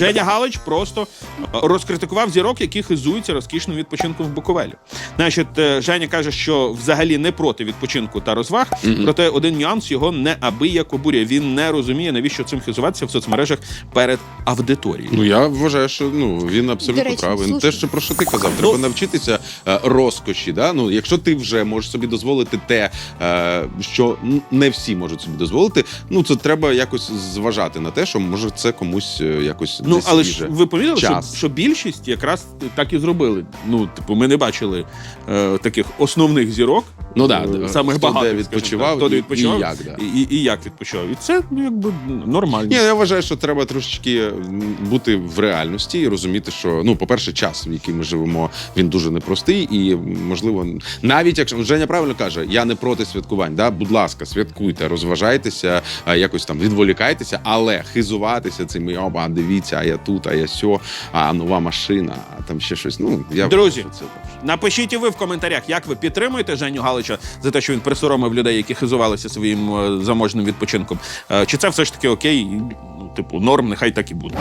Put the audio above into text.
Женя Галич просто е, розкритикував зірок, які хизуються розкішним відпочинком в Буковелі. Значить, е, Женя каже, що взагалі не проти відпочинку та розваг, проте один нюанс його неабияк обурює. Він не розуміє, навіщо цим хизуватися в соцмережах перед аудиторією. Ну я вважаю, що ну він абсолютно речі, правий. Ну, слушай. Те, що про що ти казав, треба Ну, навчитися е, розкоші. Да? Ну, якщо ти вже можеш собі дозволити те, що не всі можуть собі дозволити, ну це треба якось зважати на те, що може це комусь якось Ну, але ж ви помітили, що, час. що більшість якраз так і зробили. Ну, типу, ми не бачили е, таких основних зірок. Ну да, е, самих Хто де відпочивав скажімо так, хто де і- відпочивав і як, да. і, і, і як відпочивав. І це ну, якби нормально. Ні, я вважаю, що треба трошечки м, бути в реальності і розуміти, що ну, по-перше, час, в який ми живемо, він дуже непростий, і можливо, навіть якщо Женя правильно каже, я не проти святкувань. Да? Будь ласка, святкуйте, розважайтеся, а, якось там відволікайтеся, але хизуватися цими оба, дивіться, а я тут, а я сьо, а нова машина, а там ще щось. Ну я Друзі, вважаю, що це Напишіть і ви в коментарях, як ви підтримуєте Женю Галича за те, що він присоромив людей, які хизувалися своїм е, заможним відпочинком. Е, Чи це все ж таки окей? Ну, типу, норм, нехай так і буде.